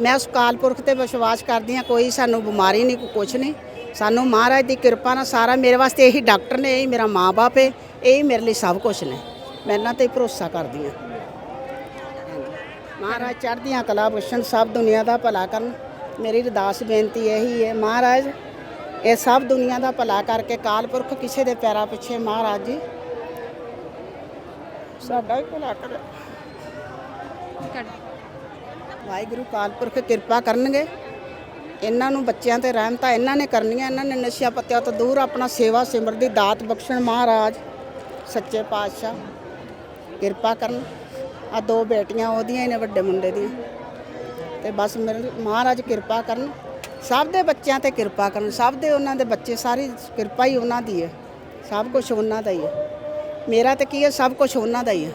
ਮੈਂ ਉਸ ਕਾਲ ਪੁਰਖ ਤੇ ਵਿਸ਼ਵਾਸ ਕਰਦੀ ਹਾਂ, ਕੋਈ ਸਾਨੂੰ ਬਿਮਾਰੀ ਨਹੀਂ, ਕੋਈ ਕੁਛ ਨਹੀਂ। ਸਾਨੂੰ ਮਹਾਰਾਜ ਦੀ ਕਿਰਪਾ ਨਾਲ ਸਾਰਾ ਮੇਰੇ ਵਾਸਤੇ ਇਹੀ ਡਾਕਟਰ ਨੇ, ਇਹੀ ਮੇਰਾ ਮਾਂ-ਬਾਪ ਹੈ ਇਹੀ ਮੇਰੇ ਲਈ ਸਭ ਕੁਝ ਨੇ। ਮੈਂ ਇਹਨਾਂ ਤੇ ਭਰੋਸਾ ਕਰਦੀ ਹਾਂ। ਮਹਾਰਾਜ ਚੜ੍ਹਦੀਆਂ ਕਲਾ ਬਖਸ਼ਣ ਸਭ ਦੁਨੀਆ ਦਾ ਭਲਾ ਕਰਨ। ਮੇਰੀ ਅਰਦਾਸ ਬੇਨਤੀ ਇਹੀ ਹੈ, ਮਹਾਰਾਜ, ਇਹ ਸਭ ਦੁਨੀਆ ਦਾ ਭਲਾ ਕਰਕੇ ਕਾਲ ਪੁਰਖ ਕਿਸੇ ਦੇ ਪੈਰਾਂ ਪਿੱਛੇ ਮਹਾਰਾਜ ਜੀ। ਸਾਡਾ ਹੀ ਭਲਾ ਕਰੇ। ਵਾਹਿਗੁਰੂ ਕਾਲਪੁਰਖ ਕਿਰਪਾ ਕਰਨਗੇ। ਇਹਨਾਂ ਨੂੰ ਬੱਚਿਆਂ ਤੇ ਰਹਿਮਤਾਂ ਇਹਨਾਂ ਨੇ ਕਰਨੀਆਂ, ਇਹਨਾਂ ਨੇ ਨਸ਼ਿਆਂ ਪੱਤਿਆਂ ਤੋਂ ਦੂਰ ਆਪਣਾ ਸੇਵਾ ਸਿਮਰ ਦੀ ਦਾਤ ਬਖਸ਼ਣ ਮਹਾਰਾਜ, ਸੱਚੇ ਪਾਤਸ਼ਾਹ। ਕਿਰਪਾ ਕਰਨ। ਆ ਦੋ ਬੇਟੀਆਂ ਉਹਦੀਆਂ ਹੀ ਨੇ ਵੱਡੇ ਮੁੰਡੇ ਦੀਆਂ। ਤੇ ਬਸ ਮੇਰੇ ਮਹਾਰਾਜ ਕਿਰਪਾ ਕਰਨ। ਸਭ ਦੇ ਬੱਚਿਆਂ ਤੇ ਕਿਰਪਾ ਕਰਨ। ਸਭ ਦੇ ਉਹਨਾਂ ਦੇ ਬੱਚੇ ਸਾਰੀ ਕਿਰਪਾ ਹੀ ਉਹਨਾਂ ਦੀ ਹੈ। ਸਭ ਕੁਝ ਉਹਨਾਂ ਦਾ ਹੀ ਹੈ। ਮੇਰਾ ਤੇ ਕੀ ਹੈ? ਸਭ ਕੁਝ ਉਹਨਾਂ ਦਾ ਹੀ ਹੈ।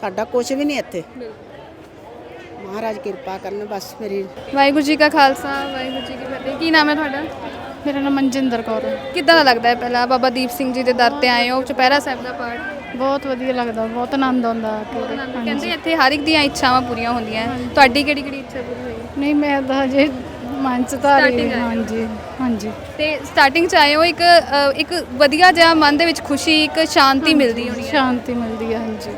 ਸਾਡਾ ਕੁਝ ਵੀ ਨਹੀਂ ਇੱਥੇ। ਮਹਾਰਾਜ ਕਿਰਪਾ ਕਰਨ ਬਸ ਮੇਰੀ ਵਾਹਿਗੁਰੂ ਜੀ ਕਾ ਖਾਲਸਾ ਵਾਹਿਗੁਰੂ ਜੀ ਕੀ ਫਤਿਹ। ਕੀ ਨਾਮ ਹੈ ਤੁਹਾਡਾ? ਮੇਰਾ ਨਾਮ ਮਨਜਿੰਦਰ ਕੌਰ ਹੈ। ਕਿੱਦਾਂ ਦਾ ਲੱਗਦਾ ਹੈ ਪਹਿਲਾਂ ਬਾਬਾ ਦੀਪ ਸਿੰਘ ਜੀ ਦੇ ਦਰ ਤੇ ਆਏ ਹੋ ਚੁਪਹਿਰਾ ਸਾਹਿਬ ਦਾ ਪਾਠ? ਬਹੁਤ ਵਧੀਆ ਲੱਗਦਾ ਬਹੁਤ ਆਨੰਦ ਆਉਂਦਾ ਆ ਕੇ ਕਹਿੰਦੇ ਇੱਥੇ ਹਰ ਇੱਕ ਦੀਆਂ ਇੱਛਾਵਾਂ ਪੂਰੀਆਂ ਹੁੰਦੀਆਂ ਤੁਹਾਡੀ ਕਿਹੜੀ ਕਿਹੜੀ ਇੱਛਾ ਪੂਰੀ ਹੋਈ? ਨਹੀਂ ਮੈਂ ਤਾਂ ਹਜੇ ਮਨ ਚ ਤਾਂ ਰਹੀ Starting ਹੋ। ਹਾਂਜੀ ਹਾਂਜੀ। ਤੇ ਸਟਾਰਟਿੰਗ ਚ ਆਏ ਹੋ ਇੱਕ ਅ, ਇੱਕ ਵਧੀਆ ਜਿਹਾ ਮਨ ਦੇ ਵਿੱਚ ਖੁਸ਼ੀ ਇੱਕ ਸ਼ਾਂਤੀ ਮਿਲਦੀ ਹੋਣੀ ਹੈ। ਸ਼ਾਂਤੀ ਮਿਲਦੀ ਹੈ ਹਾਂਜੀ।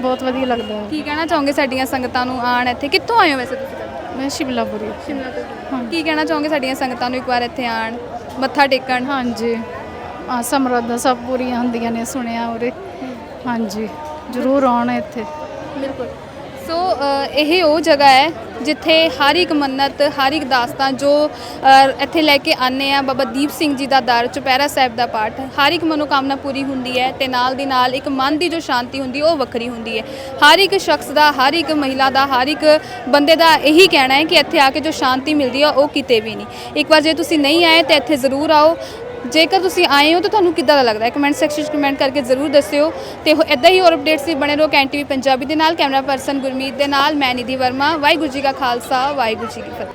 ਬਹੁਤ ਵਧੀਆ ਲੱਗਦਾ ਹੈ। ਕੀ ਕਹਿਣਾ ਚਾਹੋਗੇ ਸਾਡੀਆਂ ਸੰਗਤਾਂ ਨੂੰ ਆਣ ਇੱਥੇ? ਕਿੱਥੋਂ ਆਏ ਹੋ ਵੈਸੇ ਤੁਸੀਂ? ਮੈਂ ਸ਼ਿਮਲਾਪੁਰੀ ਸ਼ਿਮਲਾ ਤੋਂ। ਕੀ ਕਹਿਣਾ ਚਾਹੋਗੇ ਸਾਡੀਆਂ ਸੰਗਤਾਂ ਨੂੰ ਇੱਕ ਵਾਰ ਇੱਥੇ ਆਣ ਮੱਥਾ ਟੇਕਣ? ਹਾਂਜੀ। ਆ ਸਮਰੱਧਾ ਸਭ ਪੂਰੀਆਂ ਹੁੰਦੀਆਂ ਨੇ ਸੁਣਿਆ ਉਰੇ। ਹਾਂਜੀ। ਜ਼ਰੂਰ ਆਉਣ ਇੱਥੇ। ਬਿਲਕੁਲ। ਸੋ ਅ, ਇਹ ਉਹ ਜਗ੍ਹਾ ਹੈ ਜਿੱਥੇ ਹਰ ਇੱਕ ਮੰਨਤ, ਹਰ ਇੱਕ ਦਾਸਤਾਨ ਜੋ ਇੱਥੇ ਲੈ ਕੇ ਆਨੇ ਆ, ਬਾਬਾ ਦੀਪ ਸਿੰਘ ਜੀ ਦਾ ਦਰ, ਚੁਪਹਿਰਾ ਸਾਹਿਬ ਦਾ ਪਾਠ, ਹਰ ਇੱਕ ਮਨੋਕਾਮਨਾ ਪੂਰੀ ਹੁੰਦੀ ਹੈ ਤੇ ਨਾਲ ਦੀ ਨਾਲ ਇੱਕ ਮਨ ਦੀ ਜੋ ਸ਼ਾਂਤੀ ਹੁੰਦੀ, ਉਹ ਵੱਖਰੀ ਹੁੰਦੀ ਹੈ। ਹਰ ਇੱਕ ਸ਼ਖਸ ਦਾ, ਹਰ ਇੱਕ ਮਹਿਲਾ ਦਾ, ਹਰ ਇੱਕ ਬੰਦੇ ਦਾ ਇਹੀ ਕਹਿਣਾ ਹੈ ਕਿ ਇੱਥੇ ਆ ਕੇ ਜੋ ਸ਼ਾਂਤੀ ਮਿਲਦੀ ਆ, ਉਹ ਕਿਤੇ ਵੀ ਨਹੀਂ। ਇੱਕ ਵਾਰ ਜੇ ਤੁਸੀਂ ਨਹੀਂ ਆਏ ਤਾਂ ਇੱਥੇ ਜ਼ਰੂਰ ਆਓ। ਜੇਕਰ ਤੁਸੀਂ ਆਏ ਹੋ ਤਾਂ ਤੁਹਾਨੂੰ ਕਿੱਦਾਂ ਦਾ ਲੱਗਦਾ ਹੈ? ਕਮੈਂਟ ਸੈਕਸ਼ਨ 'ਚ ਕਮੈਂਟ ਕਰਕੇ ਜ਼ਰੂਰ ਦੱਸਿਓ। ਤੇ ਹੋ ਇਦਾਂ ਹੀ ਹੋਰ ਅਪਡੇਟਸ ਵੀ ਬਣੇ ਰਹੋ ਕੈਨ ਟੀਵੀ ਪੰਜਾਬੀ ਦੇ ਨਾਲ। ਕੈਮਰਾ ਪਰਸਨ ਗੁਰਮੀਤ ਦੇ ਨਾਲ, ਮੈਂ ਨਿਧੀ ਵਰਮਾ। ਵਾਹਿਗੁਰੂ ਜੀ ਕਾ ਖਾਲਸਾ, ਵਾਹਿਗੁਰੂ ਜੀ ਕੀ ਫਤਿਹ।